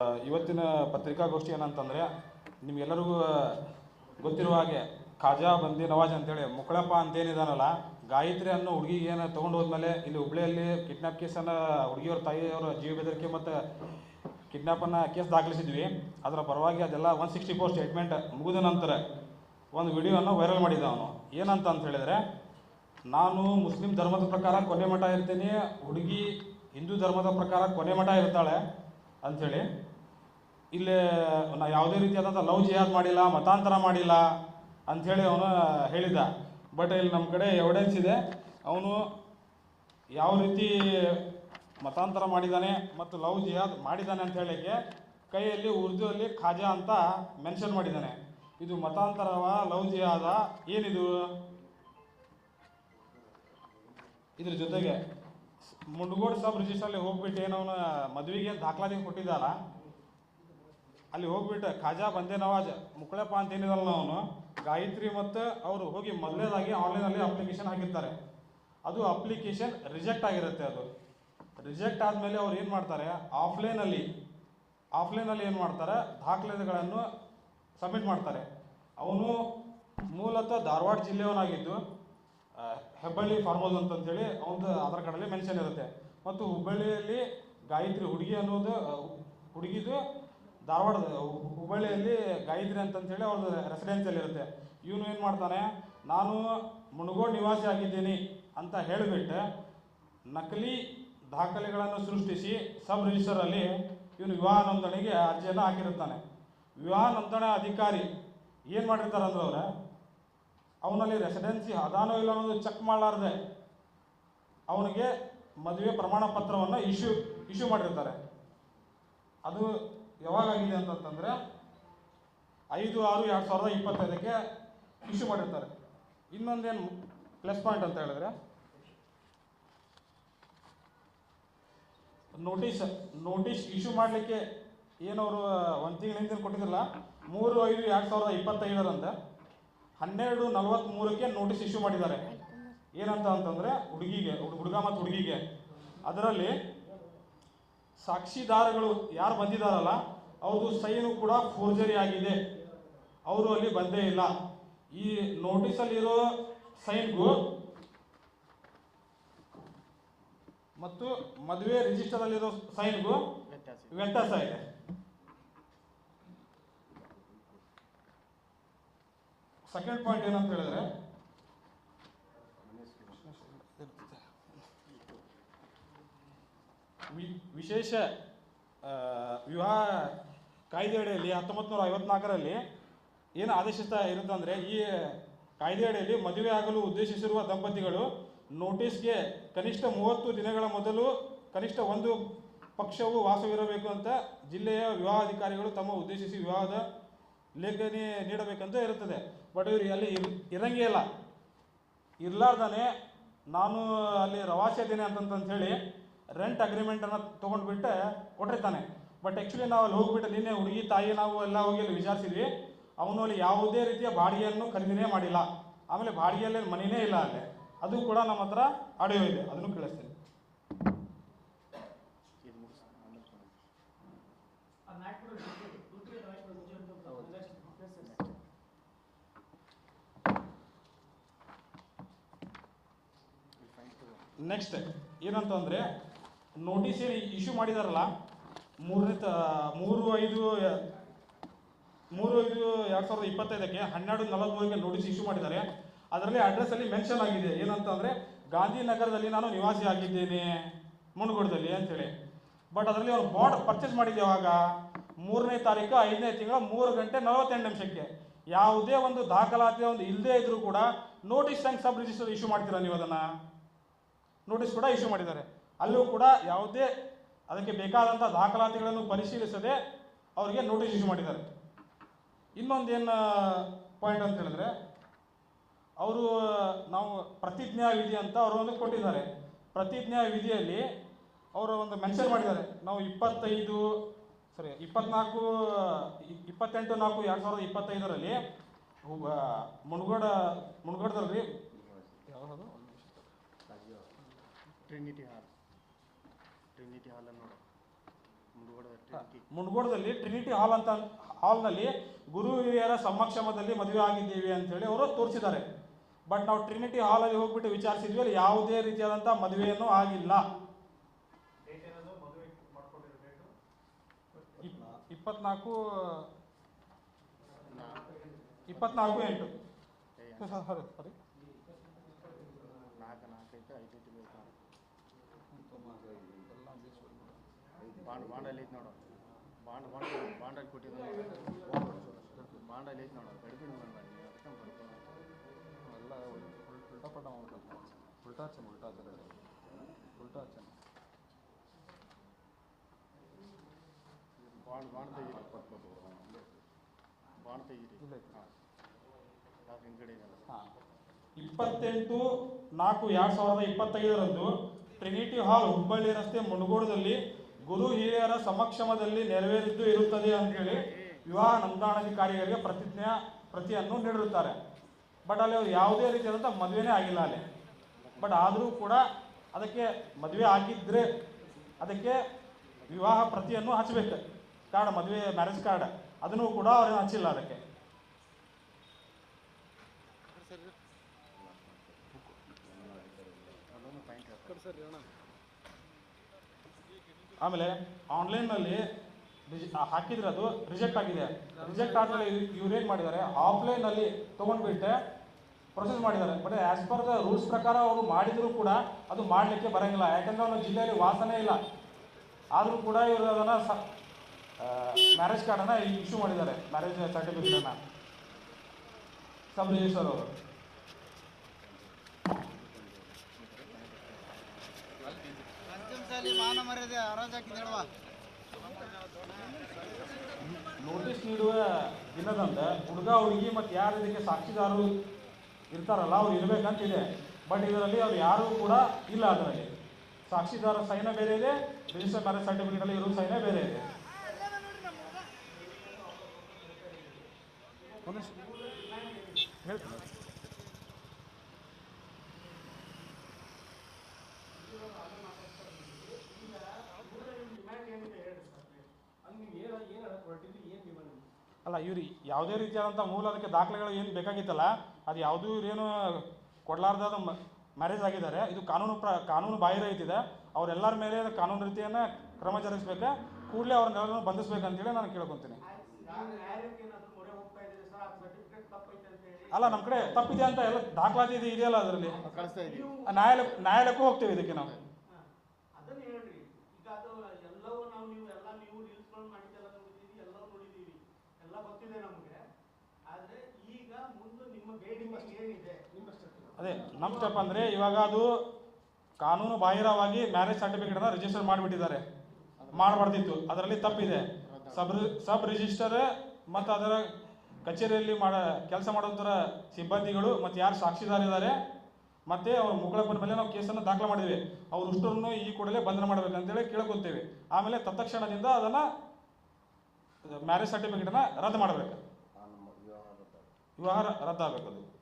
ಇವತ್ತಿನ ಪತ್ರಿಕಾಗೋಷ್ಠಿ ಏನಂತಂದರೆ ನಿಮಗೆಲ್ಲರಿಗೂ ಗೊತ್ತಿರುವ ಹಾಗೆ ಖಾಜಾ ಬಂದಿ ನವಾಜ್ ಅಂತೇಳಿ ಮುಕ್ಕಳಪ್ಪ ಅಂತೇನಿದಾನಲ್ಲ, ಗಾಯತ್ರಿ ಅನ್ನೋ ಹುಡುಗಿಗೆ ಏನು ತೊಗೊಂಡು ಹೋದ್ಮೇಲೆ ಇಲ್ಲಿ ಹುಬ್ಳಿಯಲ್ಲಿ ಕಿಡ್ನಾಪ್ ಕೇಸನ್ನು ಹುಡುಗಿಯವ್ರ ತಾಯಿಯವರ ಜೀವ ಬೆದರಿಕೆ ಮತ್ತು ಕಿಡ್ನಾಪನ್ನು ಕೇಸ್ ದಾಖಲಿಸಿದ್ವಿ. ಅದರ ಪರವಾಗಿ ಅದೆಲ್ಲ ಒನ್ ಸಿಕ್ಸ್ಟಿ ಫೋರ್ ಸ್ಟೇಟ್ಮೆಂಟ್ ಮುಗಿದ ನಂತರ ಒಂದು ವಿಡಿಯೋನ ವೈರಲ್ ಮಾಡಿದ್ದ ಅವನು. ಏನಂತ ಅಂತ ಹೇಳಿದರೆ, ನಾನು ಮುಸ್ಲಿಂ ಧರ್ಮದ ಪ್ರಕಾರ ಕೊನೆ ಮಠ ಇರ್ತೀನಿ, ಹುಡುಗಿ ಹಿಂದೂ ಧರ್ಮದ ಪ್ರಕಾರ ಕೊನೆ ಮಠ ಇರ್ತಾಳೆ ಅಂಥೇಳಿ ಇಲ್ಲಿ ನಾ ಯಾವುದೇ ರೀತಿಯಾದಂಥ ಲವ್ ಜಿಹಾದ್ ಮಾಡಿಲ್ಲ, ಮತಾಂತರ ಮಾಡಿಲ್ಲ ಅಂಥೇಳಿ ಅವನು ಹೇಳಿದ. ಬಟ್ ಇಲ್ಲಿ ನಮ್ಮ ಕಡೆ ಎವಿಡೆನ್ಸ್ ಇದೆ. ಅವನು ಯಾವ ರೀತಿ ಮತಾಂತರ ಮಾಡಿದ್ದಾನೆ ಮತ್ತು ಲವ್ ಜಿಹಾದ್ ಮಾಡಿದ್ದಾನೆ ಅಂತ ಹೇಳಲಿಕ್ಕೆ ಕೈಯಲ್ಲಿ ಉರ್ದುವಲ್ಲಿ ಖಾಜಾ ಅಂತ ಮೆನ್ಷನ್ ಮಾಡಿದ್ದಾನೆ ಇದು ಮತಾಂತರವ ಲವ್ ಜಿಹಾದ ಏನಿದು? ಇದ್ರ ಜೊತೆಗೆ ಮುಂಡಗೋಡ್ ಸಬ್ ರಿಜಿಸ್ಟ್ರಲ್ಲಿ ಹೋಗ್ಬಿಟ್ಟು ಏನವನು ಮದುವೆಗೆ ದಾಖಲಾತಿ ಕೊಟ್ಟಿದ್ದಾರ ಅಲ್ಲಿ ಹೋಗ್ಬಿಟ್ಟು, ಖಾಜಾ ಬಂದೆ ನವಾಜ್, ಮುಕ್ಳಪ್ಪ ಅಂತ ಏನಿದಲ್ಲ ಅವನು, ಗಾಯತ್ರಿ ಮತ್ತು ಅವರು ಹೋಗಿ ಮೊದಲನೇದಾಗಿ ಆನ್ಲೈನಲ್ಲಿ ಅಪ್ಲಿಕೇಶನ್ ಹಾಕಿರ್ತಾರೆ. ಅದು ಅಪ್ಲಿಕೇಶನ್ ರಿಜೆಕ್ಟ್ ಆಗಿರುತ್ತೆ ಅದು. ರಿಜೆಕ್ಟ್ ಆದಮೇಲೆ ಅವ್ರು ಏನು ಮಾಡ್ತಾರೆ ಆಫ್ಲೈನಲ್ಲಿ ಆಫ್ಲೈನಲ್ಲಿ ಏನು ಮಾಡ್ತಾರೆ, ದಾಖಲೆಗಳನ್ನು ಸಬ್ಮಿಟ್ ಮಾಡ್ತಾರೆ. ಅವನು ಮೂಲತಃ ಧಾರವಾಡ ಜಿಲ್ಲೆಯವನಾಗಿದ್ದು ಹೆಬ್ಬಳ್ಳಿ ಫಾರ್ಮಲ್ ಅಂತಂತೇಳಿ ಅವನದು ಆಧಾರ್ ಕಾರ್ಡಲ್ಲಿ ಮೆನ್ಷನ್ ಇರುತ್ತೆ. ಮತ್ತು ಹುಬ್ಬಳ್ಳಿಯಲ್ಲಿ ಗಾಯತ್ರಿ ಹುಡುಗಿ ಅನ್ನೋದು ಹುಡುಗಿದು ಧಾರವಾಡದ ಹುಬ್ಬಳ್ಳಿಯಲ್ಲಿ ಗಾಯತ್ರಿ ಅಂತಂತೇಳಿ ಅವ್ರದ್ದು ರೆಸಿಡೆನ್ಸಿಯಲ್ಲಿ ಇರುತ್ತೆ. ಇವನು ಏನು ಮಾಡ್ತಾನೆ, ನಾನು ಮುಣಗೋಡ್ ನಿವಾಸಿ ಆಗಿದ್ದೀನಿ ಅಂತ ಹೇಳಿಬಿಟ್ಟು ನಕಲಿ ದಾಖಲೆಗಳನ್ನು ಸೃಷ್ಟಿಸಿ ಸಬ್ ರಿಜಿಸ್ಟರಲ್ಲಿ ಇವನು ವಿವಾಹ ನೋಂದಣಿಗೆ ಅರ್ಜಿಯನ್ನು ಹಾಕಿರುತ್ತಾನೆ. ವಿವಾಹ ನೋಂದಣಿ ಅಧಿಕಾರಿ ಏನು ಮಾಡಿರ್ತಾರೆ ಅಂದ್ರೆ ಅವರೇ, ಅವನಲ್ಲಿ ರೆಸಿಡೆನ್ಸಿ ಅದಾನೋ ಇಲ್ಲ ಅನ್ನೋದು ಚೆಕ್ ಮಾಡಲಾರ್ದೆ ಅವನಿಗೆ ಮದುವೆ ಪ್ರಮಾಣ ಪತ್ರವನ್ನು ಇಶ್ಯೂ ಇಶ್ಯೂ ಮಾಡಿರ್ತಾರೆ. ಅದು ಯಾವಾಗಾಗಿದೆ ಅಂತಂತಂದರೆ ಐದು ಆರು ಎರಡು ಸಾವಿರದ ಇಪ್ಪತ್ತೈದಕ್ಕೆ ಇಶ್ಯೂ ಮಾಡಿರ್ತಾರೆ. ಇನ್ನೊಂದೇನು ಪ್ಲಸ್ ಪಾಯಿಂಟ್ ಅಂತ ಹೇಳಿದ್ರೆ ನೋಟಿಸ್ ನೋಟಿಸ್ ಇಶ್ಯೂ ಮಾಡಲಿಕ್ಕೆ ಏನವರು, ಒಂದು ತಿಂಗಳ ಹಿಂದೆ ಕೊಟ್ಟಿದ್ರಲ್ಲ, ಮೂರು ಐದು ಎರಡು ಸಾವಿರದ ಇಪ್ಪತ್ತೈದರಂತೆ ಹನ್ನೆರಡು ನಲವತ್ತ್ಮೂರಕ್ಕೆ ನೋಟಿಸ್ ಇಶ್ಯೂ ಮಾಡಿದ್ದಾರೆ. ಏನಂತ ಅಂತಂದರೆ ಹುಡುಗಿಗೆ, ಹುಡುಗ ಮತ್ತು ಹುಡುಗಿಗೆ. ಅದರಲ್ಲಿ ಸಾಕ್ಷಿದಾರಗಳು ಯಾರು ಬಂದಿದ್ದಾರಲ್ಲ ಅವ್ರದ್ದು ಸೈನು ಕೂಡ ಫೋರ್ಜರಿ ಆಗಿದೆ. ಅವರು ಅಲ್ಲಿ ಬಂದೇ ಇಲ್ಲ. ಈ ನೋಟಿಸಲ್ಲಿರೋ ಸೈನ್ಗೂ ಮತ್ತು ಮದುವೆ ರಿಜಿಸ್ಟರಲ್ಲಿರೋ ಸೈನ್ಗೂ ವ್ಯತ್ಯಾಸ ಇದೆ. ಸೆಕೆಂಡ್ ಪಾಯಿಂಟ್ ಏನಂತ ಹೇಳಿದ್ರೆ ವಿಶೇಷ ವಿವಾಹ ಕಾಯ್ದೆ ಅಡಿಯಲ್ಲಿ ಹತ್ತೊಂಬತ್ತು ನೂರ ಐವತ್ನಾಲ್ಕರಲ್ಲಿ ಏನು ಆದೇಶಿಸ್ತಾ ಇರುತ್ತಂದರೆ ಈ ಕಾಯ್ದೆ ಅಡಿಯಲ್ಲಿ ಮದುವೆ ಆಗಲು ಉದ್ದೇಶಿಸಿರುವ ದಂಪತಿಗಳು ನೋಟಿಸ್ಗೆ ಕನಿಷ್ಠ ಮೂವತ್ತು ದಿನಗಳ ಮೊದಲು ಕನಿಷ್ಠ ಒಂದು ಪಕ್ಷವು ವಾಸವಿರಬೇಕು ಅಂತ ಜಿಲ್ಲೆಯ ವಿವಾಹ ಅಧಿಕಾರಿಗಳು ತಮ್ಮ ಉದ್ದೇಶಿಸಿ ವಿವಾಹದ ಲೇಖನಿ ನೀಡಬೇಕಂತ ಇರುತ್ತದೆ. ಬಟ್ ಇವರು ಅಲ್ಲಿ ಇರ್, ಇರಂಗೇ ಇಲ್ಲ. ಇರ್ಲಾರ್ದಾನೆ ನಾನು ಅಲ್ಲಿ ರವಾಸೆ ಇದ್ದೀನಿ ಅಂತಂತ ಹೇಳಿ ರೆಂಟ್ ಅಗ್ರಿಮೆಂಟನ್ನು ತೊಗೊಂಡ್ಬಿಟ್ಟು ಕೊಟ್ಟಿರ್ತಾನೆ ಬಟ್ ಆ್ಯಕ್ಚುಲಿ ನಾವು ಅಲ್ಲಿ ಹೋಗ್ಬಿಟ್ಟು ನಿನ್ನೆ ಹುಡುಗಿ, ತಾಯಿ ನಾವು ಎಲ್ಲ ಹೋಗಿ ಅಲ್ಲಿ ವಿಚಾರಿಸಿದ್ವಿ. ಅವನು ಅಲ್ಲಿ ಯಾವುದೇ ರೀತಿಯ ಬಾಡಿಗೆಯನ್ನು ಖರೀದಿನೇ ಮಾಡಿಲ್ಲ. ಆಮೇಲೆ ಬಾಡಿಗೆಯಲ್ಲಿ ಮನೆಯೇ ಇಲ್ಲ ಅಲ್ಲಿ. ಅದು ಕೂಡ ನಮ್ಮ ಹತ್ರ ಆಡಿಯೋ ಇದೆ, ಅದನ್ನು ಕೇಳಿಸ್ತೀನಿ. ನೆಕ್ಸ್ಟ್ ಏನಂತಂದರೆ ನೋಟಿಸ್ ಏನು ಇಶ್ಯೂ ಮಾಡಿದಾರಲ್ಲ? ಮೂರನೇ ತ, ಮೂರು ಐದು ಮೂರು ಐದು ಎರಡು ಸಾವಿರದ ಇಪ್ಪತ್ತೈದಕ್ಕೆ ಹನ್ನೆರಡು ನಲವತ್ತ್ಮೂರಕ್ಕೆ ನೋಟಿಸ್ ಇಶ್ಯೂ ಮಾಡಿದ್ದಾರೆ. ಅದರಲ್ಲಿ ಅಡ್ರೆಸ್ಸಲ್ಲಿ ಮೆನ್ಷನ್ ಆಗಿದೆ. ಏನಂತ ಅಂದರೆ ಗಾಂಧಿನಗರದಲ್ಲಿ ನಾನು ನಿವಾಸಿ ಆಗಿದ್ದೇನೆ ಮುಣಗೋಡದಲ್ಲಿ ಅಂತೇಳಿ ಬಟ್ ಅದರಲ್ಲಿ ಅವ್ರು ಬಾಂಡ್ ಪರ್ಚೇಸ್ ಮಾಡಿದ್ದೆ ಅವಾಗ ಮೂರನೇ ತಾರೀಕು, ಐದನೇ ತಿಂಗಳ, ಮೂರು ಗಂಟೆ ನಲವತ್ತೆಂಟು ನಿಮಿಷಕ್ಕೆ. ಯಾವುದೇ ಒಂದು ದಾಖಲಾತಿ ಒಂದು ಇಲ್ಲದೇ ಇದ್ರೂ ಕೂಡ ನೋಟಿಸ್ ಹೆಂಗೆ ಸಬ್ ರಿಜಿಸ್ಟರ್ ಇಶ್ಯೂ ಮಾಡ್ತೀರಾ ನೀವು ಅದನ್ನು? ನೋಟಿಸ್ ಕೂಡ ಇಶ್ಯೂ ಮಾಡಿದ್ದಾರೆ. ಅಲ್ಲೂ ಕೂಡ ಯಾವುದೇ ಅದಕ್ಕೆ ಬೇಕಾದಂಥ ದಾಖಲಾತಿಗಳನ್ನು ಪರಿಶೀಲಿಸದೆ ಅವರಿಗೆ ನೋಟಿಸ್ ಇಶ್ಯೂ ಮಾಡಿದ್ದಾರೆ. ಇನ್ನೊಂದು ಏನು ಪಾಯಿಂಟ್ ಅಂತ ಹೇಳಿದ್ರೆ ಅವರು ನಾವು ಪ್ರತಿಜ್ಞಾ ವಿಧಿ ಅಂತ ಅವರು ಒಂದು ಕೊಟ್ಟಿದ್ದಾರೆ. ಪ್ರತಿಜ್ಞಾ ವಿಧಿಯಲ್ಲಿ ಅವರು ಒಂದು ಮೆನ್ಷನ್ ಮಾಡಿದ್ದಾರೆ. ನಾವು ಇಪ್ಪತ್ತೈದು ಸರಿ ಇಪ್ಪತ್ನಾಲ್ಕು ಇಪ್ಪತ್ತೆಂಟು ನಾಲ್ಕು ಎರಡು ಸಾವಿರದ ಇಪ್ಪತ್ತೈದರಲ್ಲಿ ಮುಣಗೋಡ ಮುಣಗೋಡದಲ್ಲಿ ಯಾವುದು? ಟ್ರಿನಿಟಿ ಹಾಲ್ ಟ್ರಿನಿಟಿ ಹಾಲ್ ನೋಡು. ಮುಂಡಗೋಡದಲ್ಲಿ ಟ್ರಿನಿಟಿ ಹಾಲ್ ಅಂತ ಹಾಲ್ನಲ್ಲಿ ಗುರು ಹಿರಿಯರ ಸಮಕ್ಷಮದಲ್ಲಿ ಮದುವೆ ಆಗಿದ್ದೀವಿ ಅಂತೇಳಿ ಅವರು ತೋರಿಸಿದ್ದಾರೆ. ಬಟ್ ನಾವು ಟ್ರಿನಿಟಿ ಹಾಲಲ್ಲಿ ಹೋಗ್ಬಿಟ್ಟು ವಿಚಾರಿಸಿದ್ವಿ ಅಲ್ಲಿ ಯಾವುದೇ ರೀತಿಯಾದಂಥ ಮದುವೆಯನ್ನು ಆಗಿಲ್ಲ. ಇಪ್- ಇಪ್ಪತ್ನಾಲ್ಕು ಇಪ್ಪತ್ನಾಲ್ಕು ಎಂಟು. ಸಾರಿ ಸಾರಿ ನಾಲ್ಕು ನಾಲ್ಕೈತೆ ಐದೈತಿ ಬೇಕು ಬಾಂಡ್ ಬಾಂಡಲ್ಲಿ ಐತೆ ನೋಡು. ಬಾಂಡ್ ಬಾಂಡ್ ಬಾಂಡಲ್ಲಿ ಕೊಟ್ಟಿದ್ದು ಬಾಂಡಲ್ಲಿ ಐತೆ ನೋಡು. ಕಡಿಮೆ ಮಾಡಿ ಅದಕ್ಕೆ ಬರ್ಕೊಂಡು ಎಲ್ಲ ಉಲ್ಟಾ ಪಲ್ಟಾ ಮಾಡ್ಬೇಕು ಉಲ್ಟಾ ಹಚ್ಚ ಉಲ್ಟಾ ಹಚ್ಚ ಉಲ್ಟಾ ಹಚ್ಚ ಬಾಂಡ್ ಬಾಂಡ್ ತೆಗೀರಿ. ಬಾಂಡ್ ತೆಗೀರಿ. ಇಲ್ಲ. ಹಾಂ. ಹಾಂ. ಇಪ್ಪತ್ತೆಂಟು ನಾಲ್ಕು ಎರಡು ಸಾವಿರದ ಇಪ್ಪತ್ತೈದರಂದು ಟ್ರಿನಿಟಿ ಹಾಲ್ ಹುಬ್ಬಳ್ಳಿ ರಸ್ತೆ ಮುಣಗೋಡದಲ್ಲಿ ಗುರು ಹಿರಿಯರ ಸಮಕ್ಷಮದಲ್ಲಿ ನೆರವೇರಿದ್ದು ಇರುತ್ತದೆ ಅಂತೇಳಿ ವಿವಾಹ ನೋಂದಣಾಧಿಕಾರಿಗಳಿಗೆ ಪ್ರತಿಜ್ಞಾ ಪ್ರತಿಯನ್ನು ನೀಡಿರುತ್ತಾರೆ. ಬಟ್ ಅಲ್ಲಿ ಅವರು ಯಾವುದೇ ರೀತಿಯಾದಂಥ ಮದುವೆನೇ ಆಗಿಲ್ಲ ಅಲ್ಲಿ. ಬಟ್ ಆದರೂ ಕೂಡ ಅದಕ್ಕೆ ಮದುವೆ ಆಗಿದ್ದರೆ ಅದಕ್ಕೆ ವಿವಾಹ ಪ್ರತಿಯನ್ನು ಹಚ್ಚಬೇಕು. ಕಾರ್ಡ್ ಮದುವೆ ಮ್ಯಾರೇಜ್ ಕಾರ್ಡ್ ಅದನ್ನು ಕೂಡ ಅವ್ರೇನು ಹಚ್ಚಿಲ್ಲ ಅದಕ್ಕೆ. ಅದೊಂದು ಆಮೇಲೆ ಆನ್ಲೈನ್ನಲ್ಲಿ ಹಾಕಿದ್ರೆ ಅದು ರಿಜೆಕ್ಟ್ ಆಗಿದೆ. ರಿಜೆಕ್ಟ್ ಆದಮೇಲೆ ಇವ್ರು ಏನು ಮಾಡಿದ್ದಾರೆ? ಆಫ್ಲೈನಲ್ಲಿ ತೊಗೊಂಡ್ಬಿಟ್ಟೆ ಪ್ರೊಸೆಸ್ ಮಾಡಿದ್ದಾರೆ. But as per the rules ಪ್ರಕಾರ ಅವರು ಮಾಡಿದರೂ ಕೂಡ ಅದು ಮಾಡಲಿಕ್ಕೆ ಬರೋಂಗಿಲ್ಲ. ಯಾಕಂದ್ರೆ ಅವನ ಜಿಲ್ಲೆಯಲ್ಲಿ ವಾಸನೆ ಇಲ್ಲ. ಆದರೂ ಕೂಡ ಇವರು ಅದನ್ನು ಸ ಮ್ಯಾರೇಜ್ ಕಾರ್ಡನ್ನು ಇಶ್ಯೂ ಮಾಡಿದ್ದಾರೆ. ಮ್ಯಾರೇಜ್ ಸರ್ಟಿಫಿಕೇಟನ್ನು ಸಬ್ ರಿಜಿಸ್ಟರ್ ಅವರು. ನೋಟಿಸ್ ನೀಡುವ ದಿನದಂದ ಹುಡುಗ ಹುಡುಗಿ ಮತ್ತು ಯಾರು ಇದಕ್ಕೆ ಸಾಕ್ಷಿದಾರರು ಇರ್ತಾರಲ್ಲ ಅವ್ರು ಇರಬೇಕಂತಿದೆ. ಬಟ್ ಇದರಲ್ಲಿ ಅವ್ರು ಯಾರೂ ಕೂಡ ಇಲ್ಲ ಅದರಲ್ಲಿ. ಸಾಕ್ಷಿದಾರ ಸೈನ ಬೇರೆ ಇದೆ ರಿಜಿಸ್ಟರ್ ಮ್ಯಾರೇಜ್ ಸರ್ಟಿಫಿಕೇಟಲ್ಲಿ ಇರೋ ಸೈನ ಬೇರೆ ಇದೆ. ಹೇಳ್ತೀನಿ. ಅಲ್ಲ ಇವ್ರು ಯಾವುದೇ ರೀತಿಯಾದಂಥ ಮೂಲ ಅದಕ್ಕೆ ದಾಖಲೆಗಳು ಏನು ಬೇಕಾಗಿತ್ತಲ್ಲ ಅದು ಯಾವುದೂ ಇವ್ರೇನು ಕೊಡಲಾರ್ದ ಮ್ಯಾರೇಜ್ ಆಗಿದ್ದಾರೆ ಇದು ಕಾನೂನು ಪ್ರ ಕಾನೂನು ಬಾಹಿರ ಐತಿದೆ ಅವರೆಲ್ಲರ ಮೇಲೆ ಕಾನೂನು ರೀತಿಯನ್ನು ಕ್ರಮ ಜರುಗಿಸ್ಬೇಕು ಕೂಡಲೇ ಅವ್ರನ್ನೆಲ್ಲರನ್ನು ಬಂಧಿಸ್ಬೇಕಂತೇಳಿ ನಾನು ಕೇಳ್ಕೊತೀನಿ. ಅಲ್ಲ ನಮ್ಮ ಕಡೆ ತಪ್ಪಿದೆ ಅಂತ ಎಲ್ಲ ದಾಖಲಾತಿ ಇದೆ ಇದೆಯಲ್ಲ ಅದರಲ್ಲಿ. ನ್ಯಾಯಾಲಯ ನ್ಯಾಯಾಲಯಕ್ಕೂ ಹೋಗ್ತೀವಿ ಇದಕ್ಕೆ ನಾವು ಅದನ್ನ ಹೇಳ್ರಿ ಈಗ ಅದು ಎಲ್ಲವೂ ನಾವು ನೀವು ಎಲ್ಲ ನೀವು ರೀಲ್ಸ್ಗಳು ಮಾಡಿದ್ದೆಲ್ಲ ನೋಡಿದ್ದೀವಿ ಎಲ್ಲವೂ ನೋಡಿದ್ದೀವಿ ಎಲ್ಲ ಗೊತ್ತಿದೆ ನಮಗೆ. ಆದ್ರೆ ಈಗ ಮುಂದೆ ನಿಮ್ಮ ಬೇಡಿಕೆ ಏನಿದೆ? ಅದೇ ನಮ್ಮ ಸ್ಟೆಪ್ ಅಂದರೆ ಇವಾಗ ಅದು ಕಾನೂನು ಬಾಹಿರವಾಗಿ ಮ್ಯಾರೇಜ್ ಸರ್ಟಿಫಿಕೇಟನ್ನು ರಿಜಿಸ್ಟರ್ ಮಾಡಿಬಿಟ್ಟಿದ್ದಾರೆ. ಮಾಡಬಾರ್ದಿತ್ತು. ಅದರಲ್ಲಿ ತಪ್ಪಿದೆ. ಸಬ್ ರಿ- ಸಬ್ ರಿಜಿಸ್ಟರ್ ಮತ್ತು ಅದರ ಕಚೇರಿಯಲ್ಲಿ ಮಾಡ ಕೆಲಸ ಮಾಡೋದರ ಸಿಬ್ಬಂದಿಗಳು ಮತ್ತು ಯಾರು ಸಾಕ್ಷಿದಾರ ಇದ್ದಾರೆ ಮತ್ತು ಅವ್ರ ಮುಗಳಪ್ಪನ ಮೇಲೆ ನಾವು ಕೇಸನ್ನು ದಾಖಲೆ ಮಾಡಿದ್ವಿ. ಅವ್ರು ಉಷ್ಟರನ್ನು ಈ ಕೂಡಲೇ ಬಂಧನ ಮಾಡಬೇಕಂತೇಳಿ ಕೇಳ್ಕೊತೇವೆ ಆಮೇಲೆ ತತ್ಕ್ಷಣದಿಂದ ಅದನ್ನು ಮ್ಯಾರೇಜ್ ಸರ್ಟಿಫಿಕೇಟನ್ನು ರದ್ದು ಮಾಡಬೇಕು. ವಿವಾಹ ರದ್ದಾಗಬೇಕು ಅದು.